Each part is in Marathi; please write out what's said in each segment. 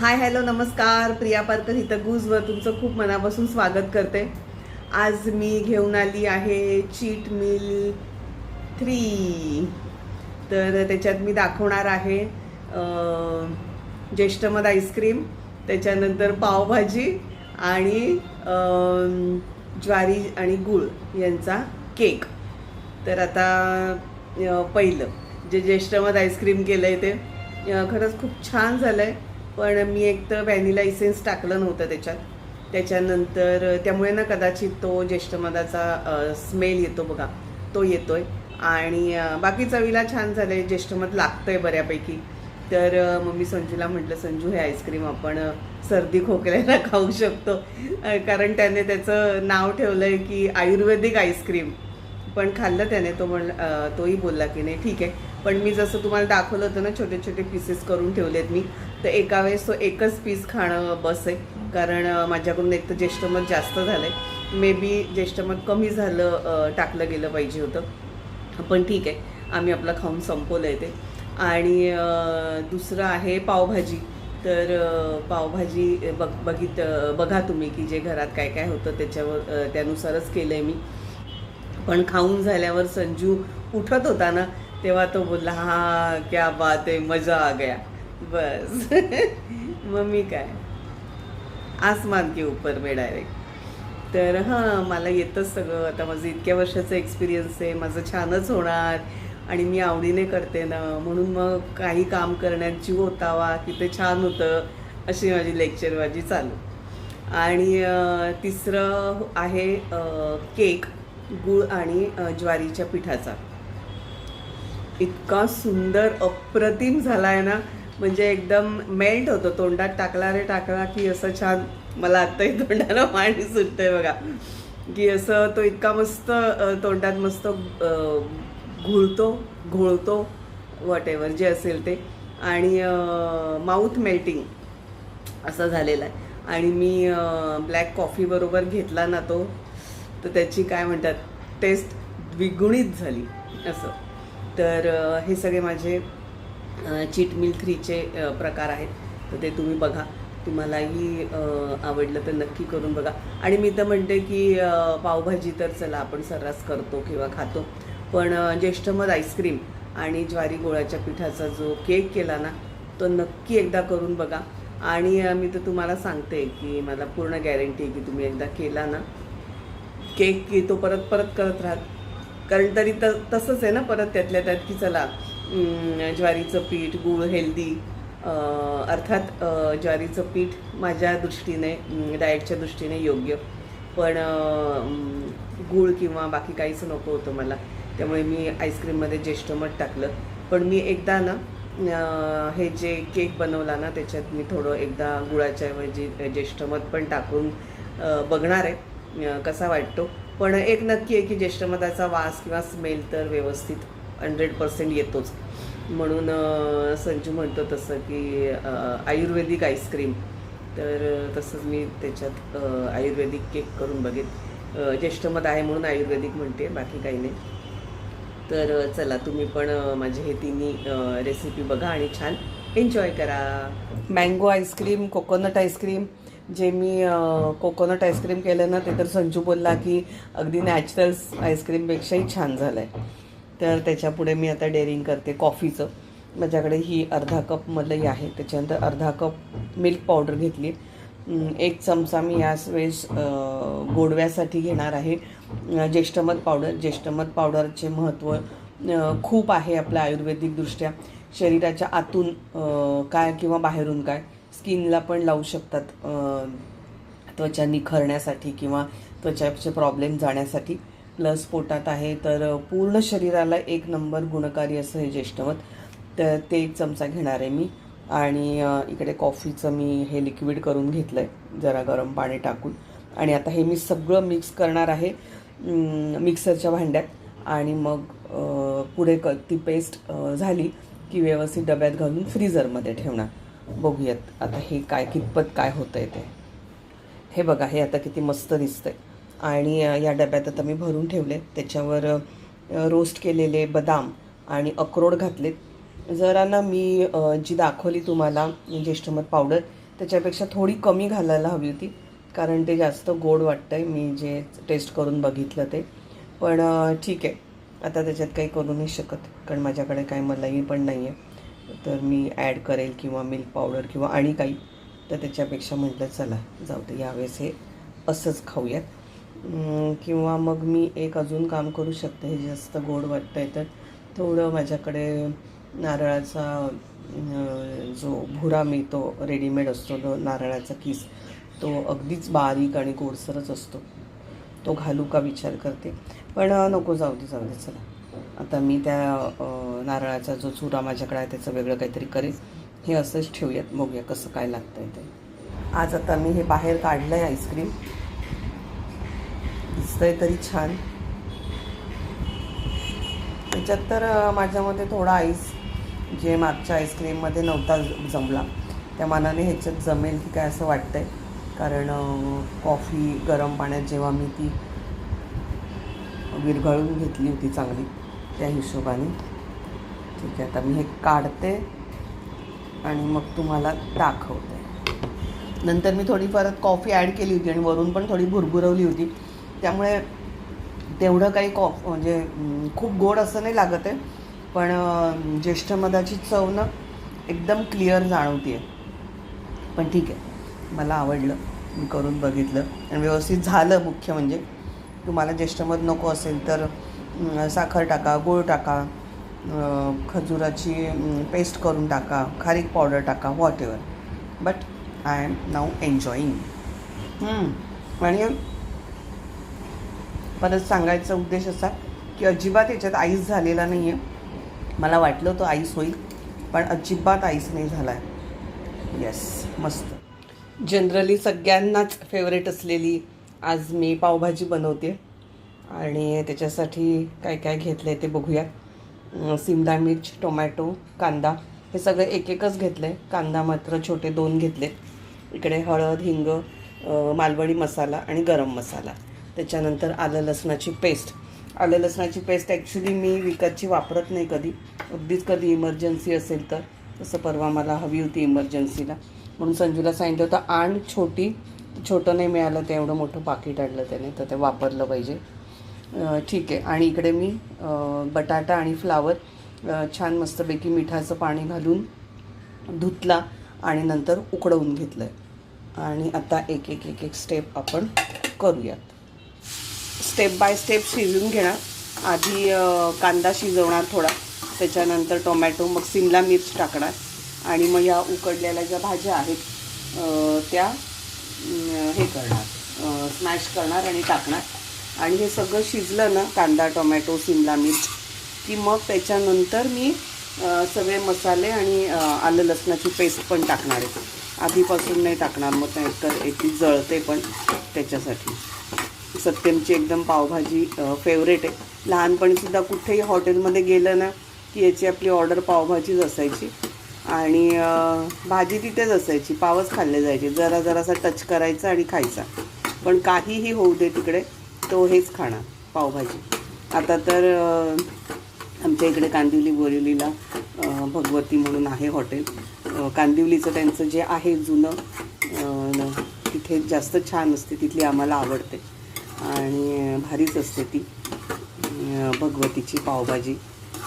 हाय हॅलो नमस्कार. प्रिया पारकर इथं गुजवर तुमचं खूप मनापासून स्वागत करते. आज मी घेऊन आली आहे चीट मिल थ्री. तर त्याच्यात मी दाखवणार आहे ज्येष्ठमध आईस्क्रीम त्याच्यानंतर पावभाजी आणि ज्वारी आणि गूळ यांचा केक. तर आता पहिलं जे ज्येष्ठमध आईस्क्रीम केलं आहे ते खरंच खूप छान झालं आहे पण मी एक तर व्हॅनिला इसेन्स टाकलं नव्हतं त्याच्यात. त्याच्यानंतर त्यामुळे ना कदाचित तो ज्येष्ठमधाचा स्मेल येतो बघा. तो येतोय. आणि बाकी चवीला छान झालं आहे ज्येष्ठमध लागतंय बऱ्यापैकी. तर मग मी संजूला म्हटलं संजू हे आईस्क्रीम आपण सर्दी खोकल्याला खाऊ शकतो. कारण त्याने त्याचं नाव ठेवलं आहे की आयुर्वेदिक आईस्क्रीम पण खाल्लं त्याने. तो म्हण तोही बोलला की नाही ठीक आहे. पण मी जसं तुम्हाला दाखवलं होतं ना छोटे छोटे पीसेस करून ठेवलेत मी. तर एका वेळेस तो एकच पीस खाणं बस आहे. कारण माझ्याकडून एक तर ज्येष्ठमध जास्त झालं आहे मे बी ज्येष्ठमत कमी झालं टाकलं गेलं पाहिजे होतं. पण ठीक आहे. आम्ही आपलं खाऊन संपवलं आहे ते. आणि दुसरं आहे पावभाजी. तर पावभाजी बघ बघित बघा तुम्ही की जे घरात काय काय होतं त्याच्यावर त्यानुसारच केलं आहे मी. पण खाऊन झाल्यावर संजू उठत होता ना तेव्हा तो बोलला हा क्या बात आहे मजा आ गया. बस. मग मी काय? आसमान के ऊपर में डायरेक्ट तर हां मला येतंच सगळं. आता माझं इतक्या वर्षाचं एक्सपिरियन्स आहे. माझं छानच होणार. आणि मी आवडीने करते ना. म्हणून मग काही काम करण्यात जीव होतावा की ते छान होतं अशी माझी लेक्चर माझी चालू. आणि तिसरं आहे केक गूळ आणि ज्वारीच्या पिठाचा. इतका सुंदर अप्रतिम झाला आहे ना. म्हणजे एकदम मेल्ट होतो. तोंडात टाकला रे टाकला की असं छान मला आत्ताही तोंडाला पाणी सुटतंय बघा. की असं तो इतका मस्त तोंडात मस्त घुळतो घोळतो वॉट एव्हर जे असेल ते. आणि माउथ मेल्टिंग असं झालेलं आहे. आणि मी ब्लॅक कॉफीबरोबर घेतला ना तो तर त्याची काय म्हणतात टेस्ट द्विगुणित झाली असं. तर हे सगळे माझे चीट मिल थ्रीचे प्रकार आहेत. तर ते तुम्ही बघा. तुम्हालाही आवडलं तर नक्की करून बघा. आणि मी तर म्हणते की पावभाजी तर चला आपण सर्रास करतो किंवा खातो. पण ज्येष्ठमध आईस्क्रीम आणि ज्वारी गोळाच्या पिठाचा जो केक केला ना तो नक्की एकदा करून बघा. आणि मी तर तुम्हाला सांगते की मला पूर्ण गॅरंटी आहे की तुम्ही एकदा केला ना केक की तो परत परत करत राहत. कारण तरी त तसंच आहे ना परत त्यातल्या त्यात की चला ज्वारीचं पीठ गूळ हेल्दी अर्थात ज्वारीचं पीठ माझ्या दृष्टीने डाएटच्या दृष्टीने योग्य. पण गूळ किंवा बाकी काहीच नको होतं मला. त्यामुळे मी आईस्क्रीममध्ये ज्येष्ठमध टाकलं. पण मी एकदा ना हे जे केक बनवला ना त्याच्यात मी थोडं एकदा गुळाच्या ऐवजी ज्येष्ठमध पण टाकून बघणार आहे कसा वाटतो. पण एक नक्की आहे की ज्येष्ठमधाचा वास किंवा स्मेल तर व्यवस्थित हंड्रेड पर्सेंट येतोच. म्हणून संजू म्हणतो तसं की आयुर्वेदिक आईस्क्रीम तर तसंच मी त्याच्यात आयुर्वेदिक केक करून बघेन. ज्येष्ठमत आहे म्हणून आयुर्वेदिक म्हणते बाकी काही नाही. तर चला तुम्ही पण माझे हे तिन्ही रेसिपी बघा आणि छान एन्जॉय करा. मँगो आईस्क्रीम कोकोनट आईस्क्रीम जे मी कोकोनट आईस्क्रीम केलं ना ते तर संजू बोलला की अगदी नॅचरल आईस्क्रीमपेक्षाही छान झालं आहे तर त्याच्यापुढे मी आता डेअरिंग करते कॉफीचं. माझ्याकडे ही अर्धा कप मलई आहे. त्याच्यानंतर अर्धा कप मिल्क पावडर घेतली. एक चमचा मी याच वेळेस गोडव्यासाठी घेणार आहे. ज्येष्ठमध पावडर. ज्येष्ठमध पावडरचे महत्त्व खूप आहे आपल्या आयुर्वेदिकदृष्ट्या शरीराच्या आतून काय किंवा बाहेरून काय स्किनला पण लावू शकतात त्वचा निखरण्यासाठी किंवा त्वचाचे प्रॉब्लेम जाण्यासाठी. प्लस पोटात आहे तर पूर्ण शरीराला एक नंबर गुणकारी असं हे ज्येष्ठमध तर ते एक चमचा घेणार आहे मी. आणि इकडे कॉफीचं मी हे लिक्विड करून घेतलं आहे जरा गरम पाणी टाकून. आणि आता हे मी सगळं मिक्स करणार आहे मिक्सरच्या भांड्यात. आणि मग पुढे क ती पेस्ट झाली की व्यवस्थित डब्यात घालून फ्रीझरमध्ये ठेवणार. बघूयात आता हे काय कितपत काय होतं आहे ते. हे बघा हे आता किती मस्त दिसतंय. आणि या डब्यात आता मी भरून ठेवले. त्याच्यावर रोस्ट केलेले बदाम आणि अक्रोड घातलेत. जरा ना मी जी दाखवली तुम्हाला ज्येष्ठमध पावडर त्याच्यापेक्षा थोडी कमी घालायला हवी होती. कारण ते जास्त गोड वाटतं आहे मी जे टेस्ट करून बघितलं ते. पण ठीक आहे. आता त्याच्यात काही करू नाही शकत. कारण माझ्याकडे काही मलाई पण नाही आहे तर मी ॲड करेल किंवा मिल्क पावडर किंवा आणि काही. तर त्याच्यापेक्षा म्हटलं चला जाऊ दे. यावेळेस हे असंच खाऊयात. किंवा मग मी एक अजून काम करू शकते हे जास्त गोड वाटतं आहे तर. थोडं माझ्याकडे नारळाचा जो भुरा मिळतो रेडीमेड असतो तो नारळाचा किस तो अगदीच बारीक आणि गोडसरच असतो. तो घालू का विचार करते. पण नको जाऊ दे जाऊ दे चला. आता मी त्या नारळाचा जो चुरा माझ्याकडे आहे त्याचं वेगळं काहीतरी करेन. हे असंच ठेवूयात बघूया कसं काय लागतंय ते. आज आता मी हे बाहेर काढलं आहे आईस्क्रीम. दिसतंय तरी छान. त्याच्यात तर माझ्यामध्ये माझ्या मते थोडा आईस जे मागच्या आईस्क्रीममध्ये नव्हता जमला. त्या मानाने ह्याच्यात जमेल की काय असं वाटतंय. कारण कॉफी गरम पाण्यात जेव्हा मी ती विरघळून घेतली होती चांगली त्या हिशोबाने. ठीक आहे आता मी हे काढते आणि मग तुम्हाला दाखवते. नंतर मी थोडी परत कॉफी ॲड केली होती आणि वरून पण थोडी भुरभुरवली होती. त्यामुळे तेवढं काही कॉफ म्हणजे खूप गोड असं नाही लागत आहे. पण ज्येष्ठ मधाची चव ना एकदम क्लिअर जाणवते पण ठीक आहे. मला आवडलं. मी करून बघितलं. आणि व्यवस्थित झालं मुख्य म्हणजे. तुम्हाला ज्येष्ठमध नको असेल तर साखर टाका गूळ टाका खजुराची पेस्ट करून टाका खारीक पावडर टाका what ever but I am now enjoying आणि परत सांगायचा उद्देश असा की अजिबात याच्यात आईस झालेला नाही आहे मला वाटलं तो आईस होईल पण अजिबात आईस नाही झाला आहे येस मस्त. जनरली सगळ्यांनाच फेवरेट असलेली आज मी पावभाजी बनवते. आणि त्याच्यासाठी काय काय घेतलं आहे ते बघूया. सिमला मिर्च टोमॅटो कांदा हे सगळं एक एकच घेतलं आहे कांदा मात्र छोटे दोन घेतले इकडे हळद हिंग मालवणी मसाला आणि गरम मसाला. त्याच्यानंतर आलं लसणाची पेस्ट. आलं लसणाची पेस्ट ॲक्च्युली मी विकतची वापरत नाही कधी. अगदीच कधी इमर्जन्सी असेल तर. तसं परवा मला हवी होती इमर्जन्सीला म्हणून संजूला सांगितलं होतं आण छोटी. छोटं नाही मिळालं ते एवढं मोठं पाकिट आणलं त्याने तर ते वापरलं पाहिजे. ठीक आहे. आणि इकडे मी बटाटा आणि फ्लावर छान मस्तपैकी मिठाचं पाणी घालून धुतला आणि नंतर उकडवून घेतलं आहे आणि आता एक एक एक एक स्टेप आपण करूयात. स्टेप बाय स्टेप शिजवून घेणार. आधी कांदा शिजवणार थोडा. त्याच्यानंतर टोमॅटो मग सिमला मिर्च टाकणार. आणि मग या उकडलेल्या ज्या भाज्या आहेत त्या हे करणार. स्मॅश करणार आणि टाकणार. आणि हे सगळं शिजलं ना कांदा टोमॅटो सिमला मिर्च की मग त्याच्यानंतर मी सगळे मसाले आणि आलं लसणाची पेस्ट पण टाकणार आहे. आधीपासून नाही टाकणार मग तर एक जळते पण त्याच्यासाठी. सत्यमची एकदम पावभाजी फेवरेट आहे. लहानपणीसुद्धा कुठेही हॉटेलमध्ये गेलं ना की याची आपली ऑर्डर पावभाजीच असायची. आणि भाजी तिथेच असायची. पावच खाल्ले जायचे. जरा जरासा टच करायचा आणि खायचा. पण काहीही होऊ दे तिकडे तो हेच खाणार पावभाजी. आता तर आमच्या इकडे कांदिवली बोरिवलीला भगवती म्हणून आहे हॉटेल. कांदिवलीचं त्यांचं जे आहे जुनं तिथे जास्त छान असते. तिथली आम्हाला आवडते. आणि भारीच असते ती. भगवतीची पावभाजी.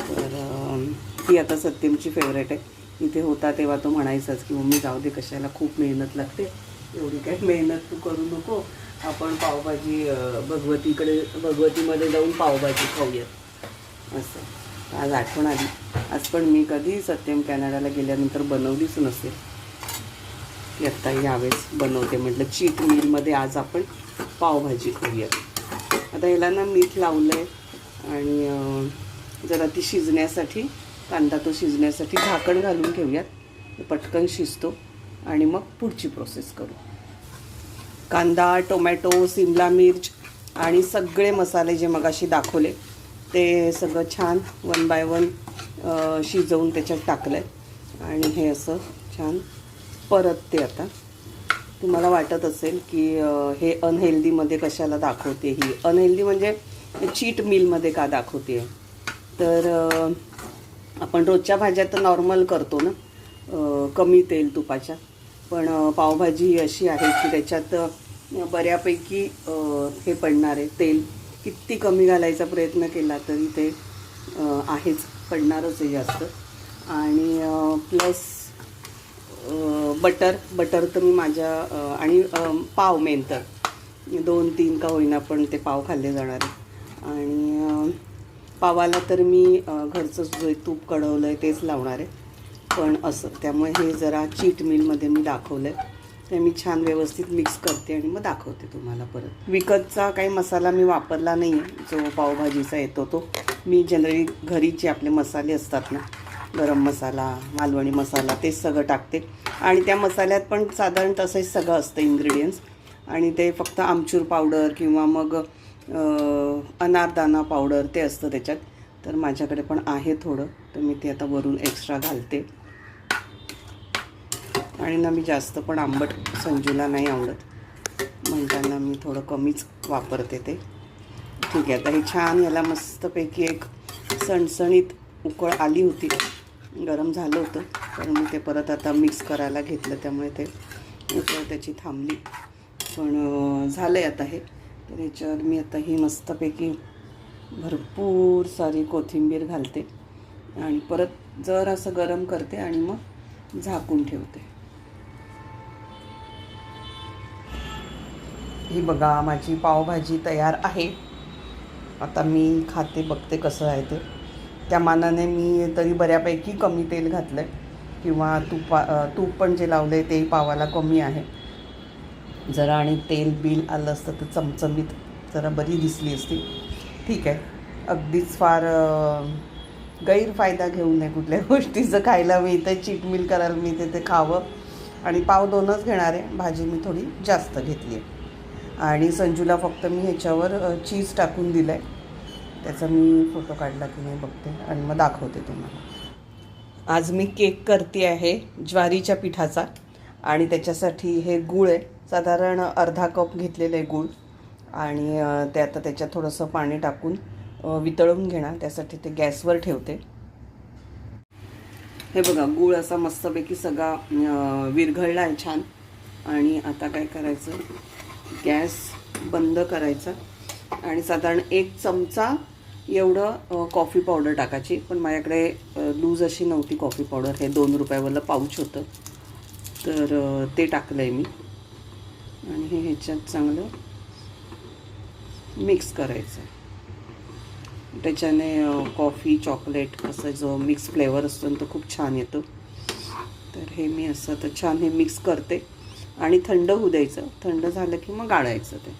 तर ती आता सत्यमची फेवरेट आहे. इथे होता तेव्हा तो म्हणायचाच की मम्मी जाऊ दे कशाला खूप मेहनत लागते. एवढी काही मेहनत तू करू नको. आपण पावभाजी भगवतीकडे भगवतीमध्ये जाऊन पावभाजी खाऊयात असं. आज आठवण आली. आज पण मी कधी सत्यम कॅनडाला गेल्यानंतर बनवलीच नसेल. ती आत्ता यावेळेस बनवते म्हटलं. चीट मीलमध्ये आज आपण पावभाजी करूया. आता ह्याला ना मीठ लावलं आहे आणि जरा ती शिजण्यासाठी कांदा तो शिजण्यासाठी झाकण घालून ठेवूयात. पटकन शिजतो आणि मग पुढची प्रोसेस करू. कांदा टोमॅटो सिमला मिर्च आणि सगळे मसाले जे मगाशी दाखवले ते सगळं छान वन बाय वन शिजवून त्याच्यात टाकलं आहे आणि हे असं छान परत ते आता. तुम्हाला वाटत असेल की हे अनहेल्दीमध्ये कशाला दाखवते ही? अनहेल्दी म्हणजे चीट मिलमध्ये का दाखवते? तर आपण रोजच्या भाज्या तर नॉर्मल करतो ना? कमी तेल तुपाच्या. पण पावभाजी ही अशी आहे की त्याच्यात बऱ्यापैकी हे पडणार आहे. तेल किती कमी घालायचा प्रयत्न केला तरी ते आहेच. पडणारच आहे जास्त. आणि प्लस बटर बटर तर मी माझ्या आणि पाव मेन तर. दोन तीन का होईना पण ते पाव खाल्ले जाणार आहे. आणि पावाला तर मी घरचं जे तूप कढवलं आहे तेच लावणार आहे. पण असं त्यामुळे हे जरा चीट मिलमध्ये मी दाखवलं आहे ते मी छान व्यवस्थित मिक्स करते आणि मग दाखवते तुम्हाला परत. विकतचा काही मसाला मी वापरला नाही आहे जो पावभाजीचा येतो तो. मी जनरली घरीचे आपले मसाले असतात ना गरम मसाला मालवणी मसाला तेच सगळं टाकते. आणि त्या मसाल्यात पण साधारण तसंच सगळं असतं इन्ग्रेडियंट्स आणि ते फक्त आमचूर पावडर किंवा मग अनारदाना पावडर ते असतं त्याच्यात. तर माझ्याकडे पण आहे थोडं तर मी ते आता वरून एक्स्ट्रा घालते. आणि ना मी जास्त पण आंबट संजूला नाही आवडत. म्हणताना मी थोडं कमीच वापरते ते. ठीक आहे आता हे छान याला मस्तपैकी एक सणसणीत उकळ आली होती. गरम झालं होतं. तर मी ते परत आता मिक्स करायला घेतलं त्यामुळे ते उकळ त्याची थांबली. पण झालं आहे आता हे. तर ह्याच्यावर मी आता ही मस्तपैकी भरपूर सारी कोथिंबीर घालते. आणि परत जर असं गरम करते आणि मग झाकून ठेवते. ही बघा माझी पावभाजी तयार आहे. आता मी खाते बघते कसं आहे ते. त्या मानाने मी तरी बऱ्यापैकी कमी तेल घातलं आहे किंवा तुपा तूप पण जे लावलं आहे ते पावाला कमी आहे. जरा आणि तेल बिल आलं असतं तर चमचमीत जरा बरी दिसली असती. ठीक आहे. अगदीच फार गैरफायदा घेऊ नये कुठल्या गोष्टीचं. खायला मिळतं चीट मिल करायला मिळते ते खावं. आणि पाव दोनच घेणार आहे. भाजी मी थोडी जास्त घेतली आहे. आणि संजूला फक्त मी ह्याच्यावर चीज टाकून दिलं आहे त्याचा मी फोटो काढला की नाही बघते आणि मग दाखवते तुम्हाला. आज मी केक करते आहे ज्वारीच्या पिठाचा आणि त्याच्यासाठी हे गूळ आहे. साधारण अर्धा कप घेतलेलं आहे गूळ. आणि ते आता त्याच्यात थोडंसं पाणी टाकून वितळून घेणार. त्यासाठी ते गॅसवर ठेवते. हे बघा गूळ असा मस्तपैकी सगळा विरघळला आहे छान. आणि आता काय करायचं? गॅस बंद करायचा. आणि साधारण एक चमचा एवढं कॉफी पावडर टाकायची. पण माझ्याकडे लूज अशी नव्हती कॉफी पावडर हे दोन रुपयावालं पाऊच होतं. तर ते टाकलं आहे मी. आणि हे ह्याच्यात चांगलं मिक्स करायचं त्याच्याने कॉफी चॉकलेट असं जो मिक्स फ्लेवर असतो ना तो खूप छान येतो. तर हे मी असं तर छान हे मिक्स करते. आणि थंड होऊ द्यायचं. थंड झालं की मग गाळायचं ते.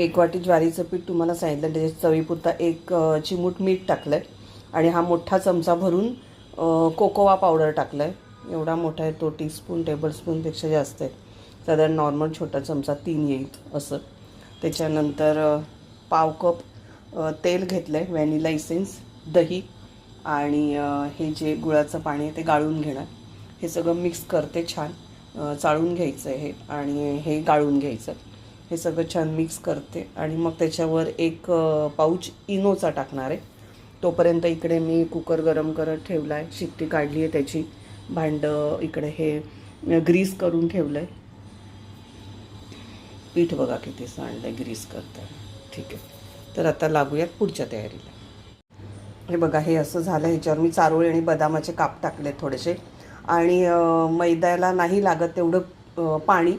एक वाटी ज्वारीचं पीठ तुम्हाला सांगितलं त्याच्या चवीपुरता एक चिमूट मीठ टाकलं आहे आणि हा मोठा चमचा भरून कोकोवा पावडर टाकला आहे एवढा मोठा आहे तो टीस्पून टेबलस्पूनपेक्षा जास्त आहे. साधारण नॉर्मल छोटा चमचा तीन येईल असं. त्याच्यानंतर पाव कप तेल घेतलं आहे व्हॅनिला इसेन्स दही आणि हे जे गुळाचं पाणी आहे ते गाळून घेणार. हे सगळं मिक्स करते छान. चाळून घ्यायचं आहे हे आणि हे गाळून घ्यायचं हे सगळं छान मिक्स करते आणि मग त्याच्यावर एक पाऊच इनोचा टाकणार आहे. तोपर्यंत इकडे मी कुकर गरम करत ठेवला आहे शिट्टी काढली आहे त्याची. भांडं इकडे हे ग्रीस करून ठेवलं आहे पीठ बघा किती सांडलं आहे ग्रीस करताना. ठीक आहे. तर आता लागूयात पुढच्या तयारीला. हे बघा हे असं झालं ह्याच्यावर. मी चारोळी आणि बदामाचे काप टाकले थोडेसे. आणि मैद्याला नाही लागत तेवढं पाणी.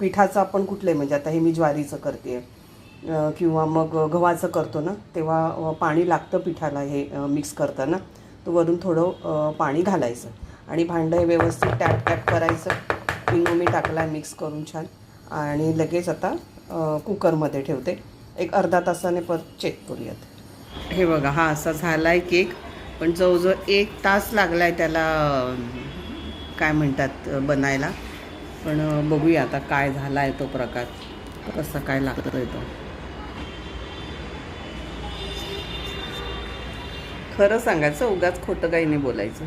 पिठाचं आपण कुठले म्हणजे आता हे मी ज्वारीचं करते. किंवा मग गव्हाचं करतो ना तेव्हा पाणी लागतं पिठाला हे मिक्स करताना. तर वरून थोडं पाणी घालायचं. आणि भांडं हे व्यवस्थित टॅप टॅप करायचं. इनो मी टाकला मिक्स करून छान. आणि लगेच आता कुकरमध्ये ठेवते. एक अर्धा तासाने परत चेक करूयात. हे बघा हा असा झाला आहे केक पण जवळजवळ एक तास लागला आहे त्याला काय म्हणतात बनायला. पण बघूया आता काय झाला आहे तो प्रकार. कसा काय लागतोय तो. खरं सांगायचं उगाच खोटं काही नाही बोलायचं.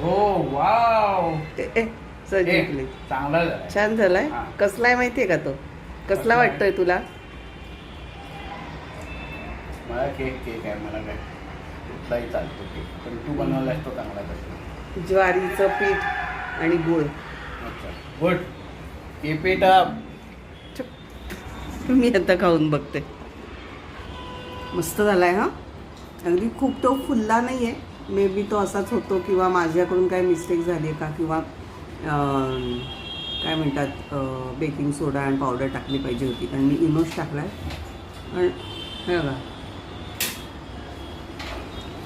हो वाव. ए, जिंकली. चांगला. छान झालाय. कसला आहे माहितीये का तो? कसला आहे? वाटतोय तुला? मला केक केक आहे मला काय कुठलाही चालतो केक. पण तू चांगला ज्वारीचं पीठ आणि गुळ. अच्छा एपेटा मी आता खाऊन बघते. मस्त झालाय हा? अगदी खूप तो फुलला नाही आहे मे बी तो असाच होतो किंवा माझ्याकडून काय मिस्टेक झाली आहे का? किंवा काय म्हणतात बेकिंग सोडा आणि पावडर टाकली पाहिजे होती. कारण मी इनोज टाकला आहे पण हे बघा.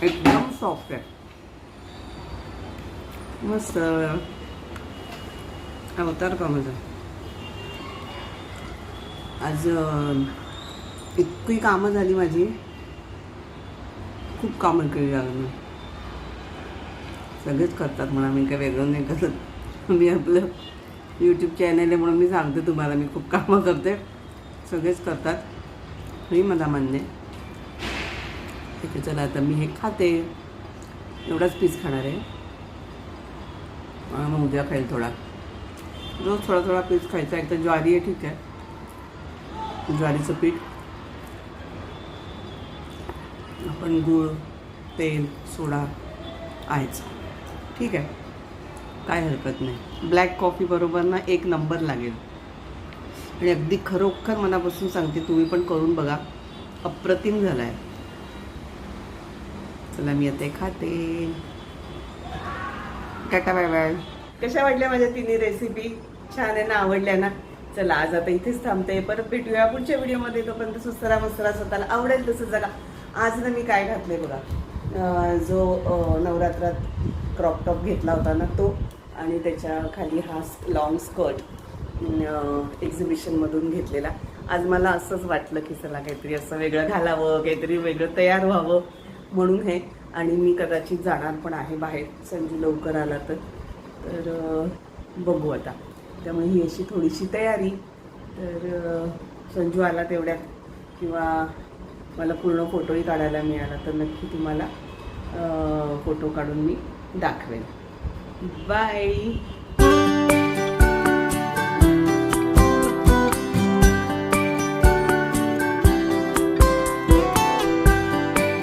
एकदम सॉफ्ट आहे. मस्त. अवतार का माझा आज इतकी कामं झाली माझी. खूप कामं केली लागली सगळेच करतात म्हणा मी काय वेगळं नाही करत. मी आपलं यूट्यूब चॅनल आहे म्हणून मी सांगते तुम्हाला मी खूप कामं करते. सगळेच करतात. हे मला मान्य आहे. ठीक आहे चला आता मी हे खाते. एवढाच पीस खाणार आहे. मग उद्या खाईल थोडा. रोज थोडा थोडा पीस खायचा. एक तर ज्वारी आहे ठीक आहे. ज्वारीचं पीठ. आपण गूळ तेल सोडा आहेच ठीक आहे. काय हरकत नाही. ब्लॅक कॉफी बरोबर ना एक नंबर लागेल. आणि अगदी खरोखर मनापासून सांगते तुम्ही पण करून बघा. अप्रतिम झाला आहे चला मी आता खाते. Tata bye bye. कशा वाटल्या माझ्या तिन्ही रेसिपी छान आहे ना आवडल्या ना? चला आज आता इथेच थांबते. परत भेटूया पुढच्या व्हिडिओमध्ये. तोपर्यंत सुस्तरा मस्तरा स्वतःला आवडेल तसं जगा. आज ना मी काय घातले बघा. जो नवरात्रात क्रॉप टॉप घेतला होता ना तो आणि त्याच्याखाली हा लॉंग स्कर्ट एक्झिबिशनमधून घेतलेला. आज मला असंच वाटलं की चला काहीतरी असं वेगळं घालावं काहीतरी वेगळं तयार व्हावं म्हणून हे. आणि मी कदाचित जाणार पण आहे बाहेर. संजू लवकर आला तर. तर बघू आता. त्यामुळे ही अशी थोडीशी तयारी. तर संजू आला तेवढ्यात. किंवा मला पूर्ण फोटोही काढायला मिळाला तर नक्की तुम्हाला फोटो काढून मी दाखवेन. बाय!